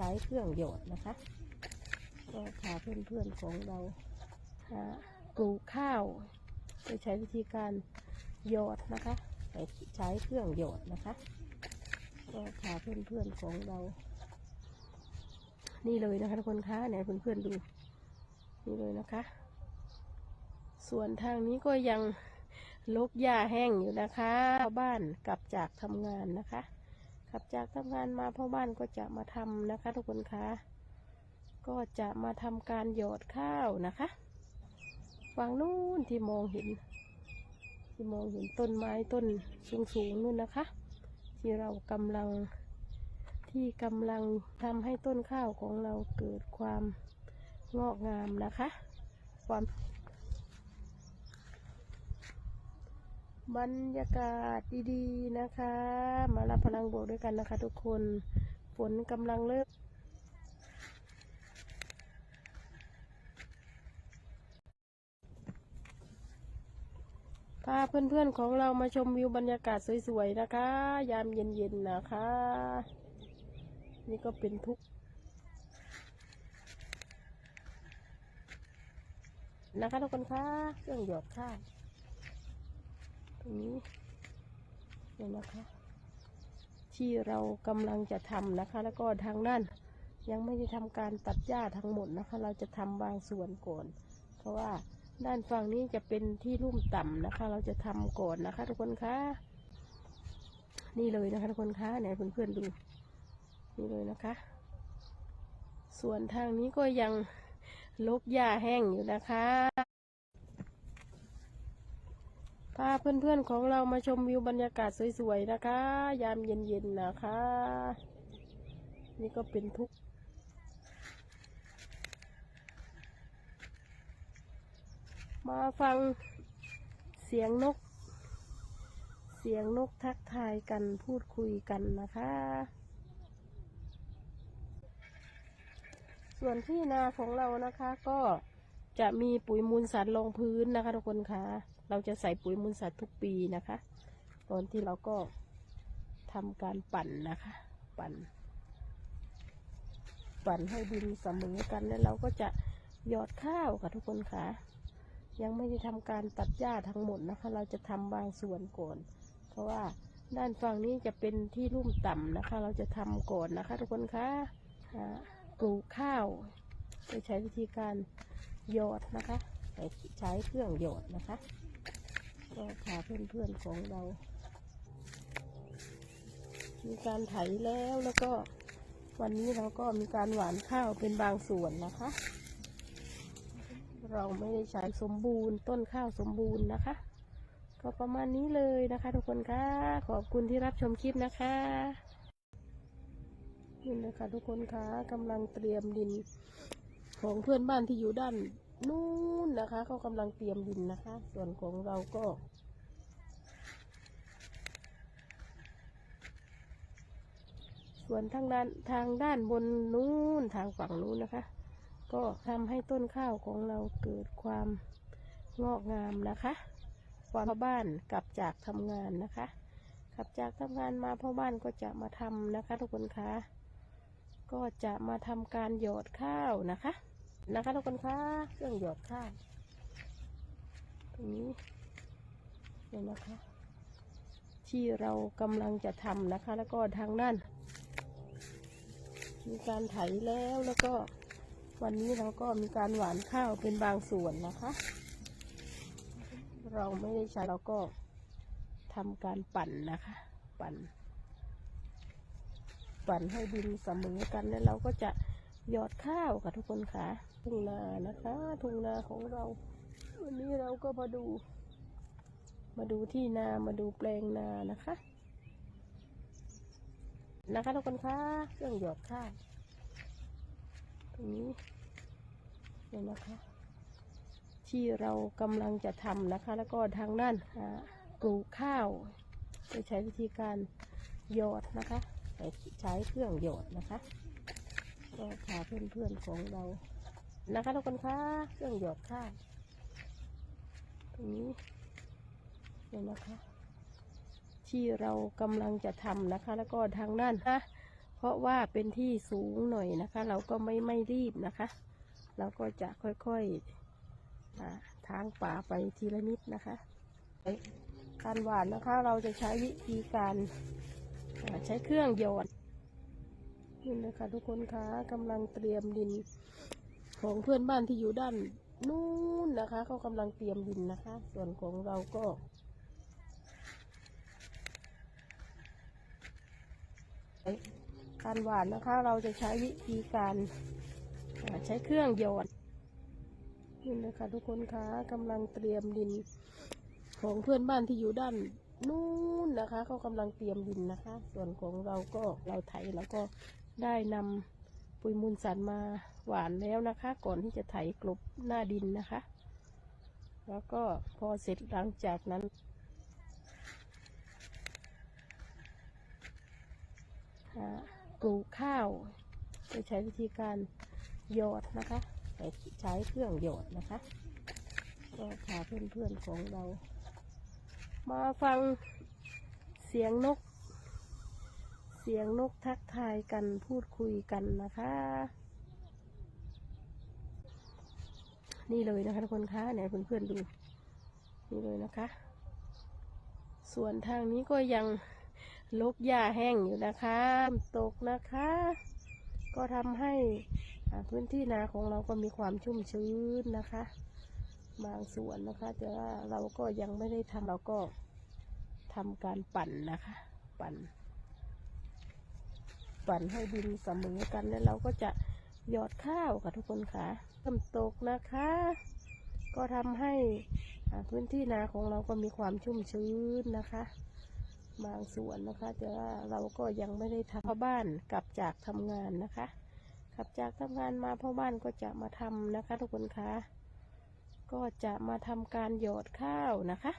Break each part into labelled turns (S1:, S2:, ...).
S1: ใช้เครื่องหยอดนะคะ ก็พาเพื่อนๆของเราหาปลูกข้าวโดยใช้วิธีการหยอดนะคะใช้เครื่องหยอดนะคะ ก็พาเพื่อนๆของเรา นี่เลยนะคะทุกคนคะเนี่ยเพื่อนๆดูนี่เลยนะคะ ส่วนทางนี้ก็ยังลกหญ้าแห้งอยู่นะคะ บ้านกลับจากทำงานนะคะ กลับจากทำงานมาพ่อบ้านก็จะมาทำนะคะ ทุกคนคะก็จะมาทำการหยอดข้าวนะคะฝั่งนู้นที่มองเห็น ที่มองเห็นต้นไม้ต้นสูงๆนู่นนะคะ ที่เรากำลังที่กำลังทำให้ต้นข้าวของเราเกิดความงอกงามนะคะ ความ บรรยากาศดีๆนะคะ มารับพลังบวกด้วยกันนะคะ ทุกคนฝนกำลังเริ่มพาเพื่อนๆของเรามาชมวิวบรรยากาศสวยๆนะคะ ยามเย็นๆนะคะ นี่ก็เป็นทุกนะคะทุกคนคะเครื่องหยอดข้าว ตรงนี้เนี่ยนะคะ ที่เรากำลังจะทำนะคะ แล้วก็ทางด้านยังไม่ได้ทำการตัดหญ้าทั้งหมดนะคะ เราจะทำบางส่วนก่อน เพราะว่าด้านฝั่งนี้จะเป็นที่ลุ่มต่ำนะคะ เราจะทำก่อนนะคะ ทุกคนคะนี่เลยนะคะ ทุกคนคะเนี่ยเพื่อนๆดูนี่เลยนะคะ ส่วนทางนี้ก็ยังลกหญ้าแห้งอยู่นะคะ พาเพื่อนๆของเรามาชมวิวบรรยากาศสวยๆนะคะ ยามเย็นๆนะคะ นี่ก็เป็นทุกมาฟังเสียงนก เสียงนกทักทายกันพูดคุยกันนะคะ ส่วนที่นาของเรานะคะก็จะมีปุ๋ยมูลสัตว์รองพื้นนะคะทุกคนค่ะ เราจะใส่ปุ๋ยมูลสัตว์ทุกปีนะคะ ตอนที่เราก็ทำการปั่นนะคะ ปั่น ปั่นให้ดินเสมอกันแล้วเราก็จะหยอดข้าวค่ะทุกคนคะยังไม่ได้ทำการตัดหญ้าทั้งหมดนะคะ เราจะทำบางส่วนก่อน เพราะว่าด้านฝั่งนี้จะเป็นที่ลุ่มต่ำนะคะ เราจะทำก่อนนะคะ ทุกคนคะอ่าปลูกข้าวโดยใช้วิธีการหยอดนะคะ ใช้เครื่องหยอดนะคะ ก็พาเพื่อนๆของเรา มีการไถแล้วแล้วก็วันนี้เราก็มีการหวานข้าวเป็นบางส่วนนะคะ เราไม่ได้ใช้สมบูรณ์ต้นข้าวสมบูรณ์นะคะ ก็ประมาณนี้เลยนะคะทุกคนคะขอบคุณที่รับชมคลิปนะคะนี่นะคะทุกคนคะกำลังเตรียมดินของเพื่อนบ้านที่อยู่ด้าน นู้นนะคะเขากำลังเตรียมดินนะคะ ส่วนของเราก็ ส่วนทางด้านทางด้านบนนู้นทางฝั่งนู้นนะคะ ก็ทำให้ต้นข้าวของเราเกิดความงอกงามนะคะความพ่อบ้านกลับจากทำงานนะคะกลับจากทำงานมาพ่อบ้านก็จะมาทำนะคะ ทุกคนคะก็จะมาทำการหยอดข้าวนะคะ นะคะทุกคนคะเครื่องหยอดข้าวตรงนี้เนี่ยนะคะ ที่เรากำลังจะทำนะคะ แล้วก็ทางด้านมีการไถแล้วแล้วก็วันนี้เราก็มีการหว่านข้าวเป็นบางส่วนนะคะ เราไม่ได้ใช้เราก็ทำการปั่นนะคะ ปั่น ปั่นให้ดินเสมอกันแล้วเราก็จะหยอดข้าวค่ะทุกคนค่ะ ทุ่งนานะคะ ทุ่งนาของเรา วันนี้เราก็มาดู มาดูที่นามาดูแปลงนานะคะ นะคะทุกคนคะเครื่องหยอดข้าวตรงนี้เนี่ยนะคะ ที่เรากำลังจะทำนะคะ แล้วก็ทางด้านอ่าปลูกข้าวโดยใช้วิธีการหยอดนะคะใช้เครื่องหยอดนะคะ ก็พาเพื่อนๆของเรา นะคะทุกคนคะเครื่องหยอดข้าวตรงนี้เนี่ยนะคะ ที่เรากำลังจะทำนะคะ แล้วก็ทางด้านนะเพราะว่าเป็นที่สูงหน่อยนะคะ เราก็ไม่ไม่รีบนะคะ เราก็จะค่อยๆอ่าทางป่าไปทีละนิดนะคะการหวานนะคะ เราจะใช้วิธีการใช้เครื่องหยอดนี่นะคะทุกคนคะกำลังเตรียมดิน ของเพื่อนบ้านที่อยู่ด้านนู้นนะคะเขากำลังเตรียมดินนะคะ ส่วนของเราก็การหวานนะคะ เราจะใช้วิธีการใช้เครื่องหยอดนี่นะคะทุกคนคะกำลังเตรียมดินของเพื่อนบ้านที่อยู่ด้านนู้นนะคะเขากำลังเตรียมดินนะคะ ส่วนของเราก็เราไถแล้วก็ได้นำ ปุ๋ยมูลสันมาหวานแล้วนะคะ ก่อนที่จะไถกลบหน้าดินนะคะ แล้วก็พอเสร็จหลังจากนั้น ปลูกข้าวโดยใช้วิธีการหยอดนะคะแต่ใช้เครื่องหยอดนะคะ ก็พาเพื่อนๆของเรา มาฟังเสียงนก สียงนกทักทายกันพูดคุยกันนะคะ นี่เลยนะคะทุกคนคะเนี่ยเพื่อนๆดู นี่เลยนะคะ ส่วนทางนี้ก็ยังลกหญ้าแห้งอยู่นะคะตกนะคะ ก็ทำให้พื้นที่นาของเราก็มีความชุ่มชื้นนะคะ บางส่วนนะคะ แต่ว่าเราก็ยังไม่ได้ทำเราก็ทำการปั่นนะคะ ปั่น ปั่นให้ดินเสมอกันแล้วเราก็จะหยอดข้าวค่ะทุกคนค่ะเริ่มตกนะคะ ก็ทำให้พื้นที่นาของเราก็มีความชุ่มชื้นนะคะบางส่วนนะคะแต่ว่าเราก็ยังไม่ได้ทำพ่อบ้านกลับจากทำงานนะคะ กลับจากทำงานมาพ่อบ้านก็จะมาทำนะคะ ทุกคนคะก็จะมาทำการหยอดข้าวนะคะ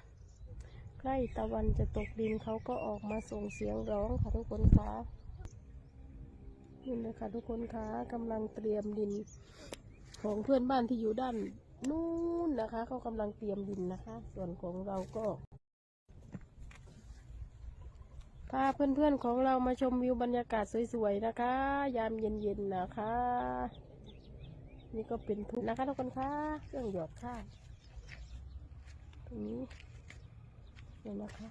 S1: ใกล้ตะวันจะตกดินเขาก็ออกมาส่งเสียงร้องค่ะทุกคนคะ นี่นะคะทุกคนคะกำลังเตรียมดินของเพื่อนบ้านที่อยู่ด้านนู้นนะคะเขากำลังเตรียมดินนะคะ ส่วนของเราก็พาเพื่อนๆของเรามาชมวิวบรรยากาศสวยๆนะคะ ยามเย็นๆนะคะ นี่ก็เป็นทุ่งนะคะทุกคนคะเครื่องหยอดข้าวตรงนี้นี่นะคะ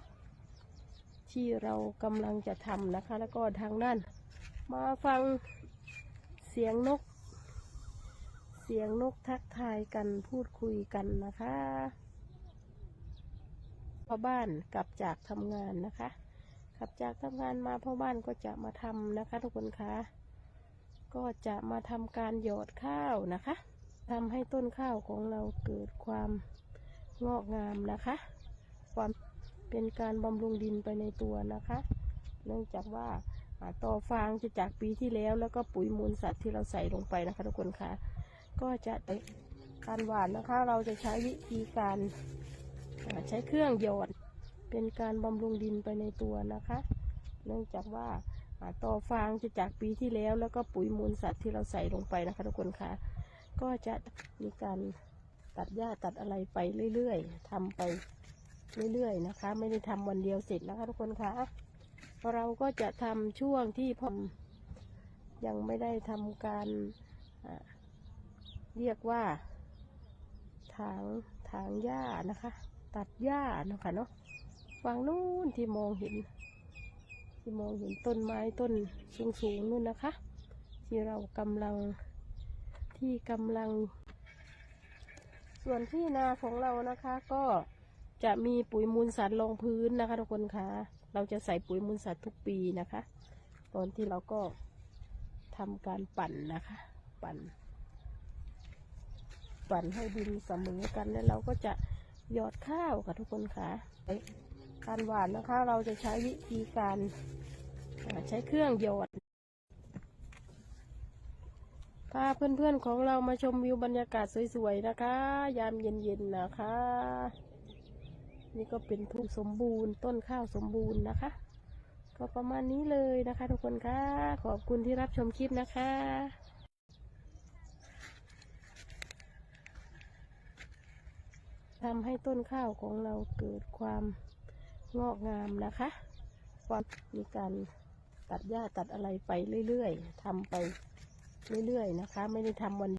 S1: ที่เรากำลังจะทำนะคะ แล้วก็ทางด้าน มาฟังเสียงนก เสียงนกทักทายกันพูดคุยกันนะคะพ่อบ้านกลับจากทำงานนะคะกลับจากทำงานมาพ่อบ้านก็จะมาทำนะคะ ทุกคนคะก็จะมาทำการหยอดข้าวนะคะทำให้ต้นข้าวของเราเกิดความงอกงามนะคะ ความเป็นการบำรุงดินไปในตัวนะคะ เนื่องจากว่าอ่า ต่อฟางจะจากปีที่แล้ว แล้วก็ปุ๋ยมูลสัตว์ที่เราใส่ลงไปนะคะทุกคนคะก็จะการหว่านนะคะ เราจะใช้วิธีการใช้เครื่องหยอดเป็นการบำรุงดินไปในตัวนะคะ เนื่องจากว่าอ่าต่อฟางจะจากปีที่แล้ว แล้วก็ปุ๋ยมูลสัตว์ที่เราใส่ลงไปนะคะทุกคนคะก็จะมีการตัดหญ้าตัดอะไรไปเรื่อยๆทำไปเรื่อยๆนะคะ ไม่ได้ทำวันเดียวเสร็จนะคะทุกคนคะ เราก็จะทำช่วงที่พอยังไม่ได้ทำการเรียกว่า ถางถางหญ้านะคะ ตัดหญ้านะคะเนาะฝั่งนู้นที่มองเห็น ที่มองเห็นต้นไม้ต้นสูงสูงๆนู่นนะคะ ที่เรากำลังที่กำลัง ส่วนที่นาของเรานะคะ ก็จะมีปุ๋ยมูลสัตว์รองพื้นนะคะทุกคนค่ะ เราจะใส่ปุ๋ยมูลสัตว์ทุกปีนะคะ ตอนที่เราก็ทำการปั่นนะคะ ปั่น ปั่นให้ดินเสมอกันแล้วเราก็จะหยอดข้าวค่ะทุกคนค่ะการหวานนะคะ เราจะใช้วิธีการใช้เครื่องหยอดพาเพื่อนๆของเรามาชมวิวบรรยากาศสวยๆนะคะ ยามเย็นๆนะคะ นี่ก็เป็นทุ่งสมบูรณ์ ต้นข้าวสมบูรณ์นะคะ ก็ประมาณนี้เลยนะคะ ทุกคนคะขอบคุณที่รับชมคลิปนะคะทำให้ต้นข้าวของเราเกิดความงอกงามนะคะ ความมีการตัดหญ้าตัดอะไรไปเรื่อยๆทำไปเรื่อยๆนะคะ ไม่ได้ทำวัน